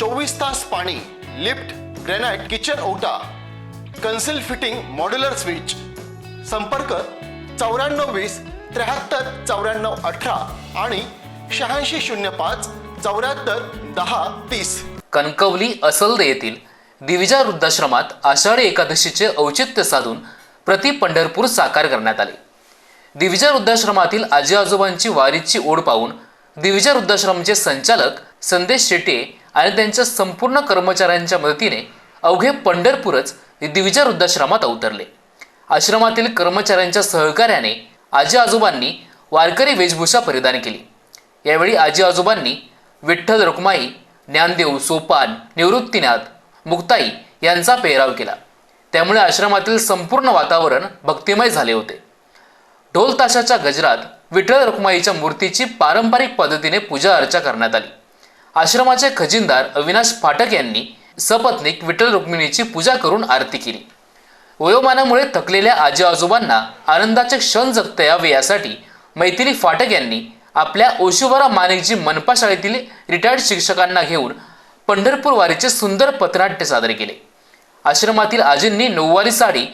चोवीस तास पाणी लिफ्ट ग्रेनाइट किचन ओटा कन्सिल फिटिंग मॉड्युलर स्विच. संपर्क चौऱ्याण्णव वीस त्र्याहत्तर चौऱ्याण्णव अठरा आणि शहाऐंशी शून्य पाच चौऱ्याहत्तर दहा तीस. कणकवली असलदे येथील दिविजा वृद्धाश्रमात आषाढी एकादशीचे औचित्य साधून प्रति पंढरपूर साकार करण्यात आले. दिविजा वृद्धाश्रमातील आजी आजोबांची वारीची ओढ पाहून दिविजा वृद्धाश्रमचे संचालक संदेश शेटे आणि त्यांच्या संपूर्ण कर्मचाऱ्यांच्या मदतीने अवघे पंढरपूरच दिविजा वृद्धाश्रमात अवतरले. आश्रमातील कर्मचाऱ्यांच्या सहकार्याने आजी आजोबांनी वारकरी वेशभूषा परिधान केली. यावेळी आजी आजोबांनी विठ्ठल रुक्माई ज्ञानदेव सोपान निवृत्तीनाथ मुक्ताई यांचा पेहराव केला. त्यामुळे आश्रमातील संपूर्ण वातावरण भक्तिमय झाले होते. ढोल ताशाच्या गजरात विठ्ठल रुक्माईच्या मूर्तीची पारंपरिक पद्धतीने पूजा अर्चा करण्यात आली. आश्रमाचे खजिनदार अविनाश फाटक यांनी सपत्नीक विठ्ठल रुक्मिणीची पूजा करून आरती केली. वयोमानामुळे थकलेल्या आजी आजोबांना आनंदाचे क्षण जगता यावे यासाठी मैथिली फाटक यांनी आपल्या ओशुवरा मानेकजी मनपा शाळेतील रिटायर्ड शिक्षकांना घेऊन पंढरपूर वारीचे सुंदर पथनाट्य सादर केले. आश्रमातील आजींनी नऊवारी साडी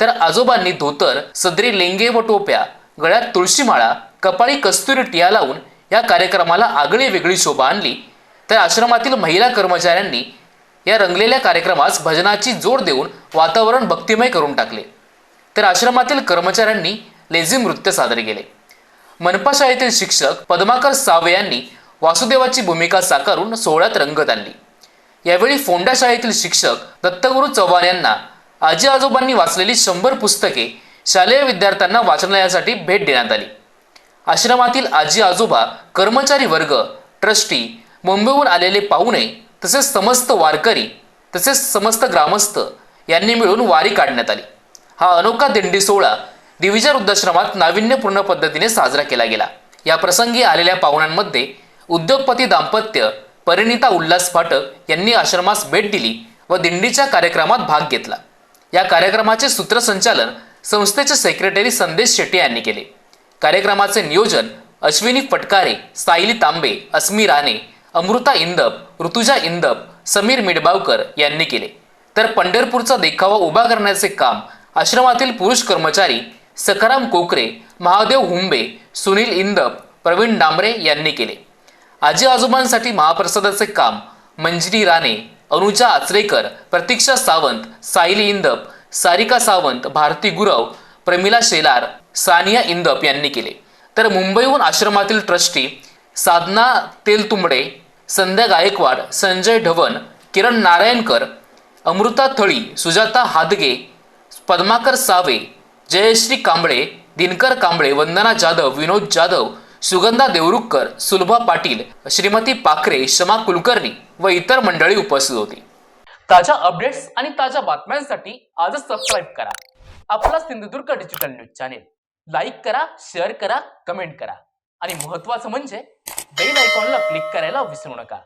तर आजोबांनी धोतर सदरी लेंगे व टोप्या गळ्यात तुळशीमाळा कपाळी कस्तुरी टिया लावून या कार्यक्रमाला आगळी वेगळी शोभा आणली. तर आश्रमातील महिला कर्मचाऱ्यांनी या रंगलेल्या कार्यक्रमास भजनाची जोड देऊन वातावरण भक्तिमय करून टाकले. तर आश्रमातील कर्मचाऱ्यांनी लेझिम नृत्य सादर केले. मनपा शाळेतील शिक्षक पद्माकर सावे यांनी वासुदेवाची भूमिका साकारून सोहळ्यात रंगत आणली. यावेळी फोंडा शाळेतील शिक्षक दत्तगुरू चव्हाण यांना आजी आजोबांनी वाचलेली शंभर पुस्तके शालेय विद्यार्थ्यांना वाचनालयासाठी भेट देण्यात आली. आश्रमातील आजी आजोबा कर्मचारी वर्ग ट्रस्टी मुंबईहून आलेले पाहुणे तसेच समस्त वारकरी तसेच समस्त ग्रामस्थ यांनी मिळून वारी काढण्यात आली. हा अनोखा दिंडी सोहळा दिविजा वृद्धाश्रमात नाविन्यपूर्ण पद्धतीने साजरा केला गेला. या प्रसंगी आलेल्या पाहुण्यांमध्ये उद्योगपती दाम्पत्य परिणिता उल्हास फाटक यांनी आश्रमास भेट दिली व दिंडीच्या कार्यक्रमात भाग घेतला. या कार्यक्रमाचे सूत्रसंचालन संस्थेचे सेक्रेटरी संदेश शेट्टी यांनी केले. कार्यक्रमाचे नियोजन अश्विनी फटकारे सायली तांबे अस्मी राणे अमृता इंदप ऋतुजा इंदप समीर मिडबावकर यांनी केले. तर पंढरपूरचा देखावा उभा करण्याचे काम आश्रमातील पुरुष कर्मचारी सखाराम कोकरे महादेव हुंबे सुनील इंदप प्रवीण डांबरे यांनी केले. आजी आजोबांसाठी महाप्रसादाचे काम मंजिरी राणे अनुजा आचरेकर प्रतीक्षा सावंत सायली इंदप सारिका सावंत भारती गुरव प्रमिला शेलार सानिया इंदप यांनी केले. तर मुंबईहून आश्रमातील ट्रस्टी साधना तेलतुंबडे संध्या गायकवाड संजय ढवण किरण नारायणकर अमृता थळी सुजाता हादगे पद्माकर सावे जयश्री कांबळे दिनकर कांबळे वंदना जाधव विनोद जाधव सुगंधा देवरुखकर सुलभा पाटील श्रीमती पाखरे शमा कुलकर्णी व इतर मंडळी उपस्थित होती. ताज्या अपडेट्स आणि ताज्या बातम्यांसाठी आजच सबस्क्राईब करा. आपला Sindhudurg digital news channel like करा शेअर करा कमेंट करा. आणि महत्वाचं म्हणजे बेल आयकॉनला क्लिक करायला विसरू नका.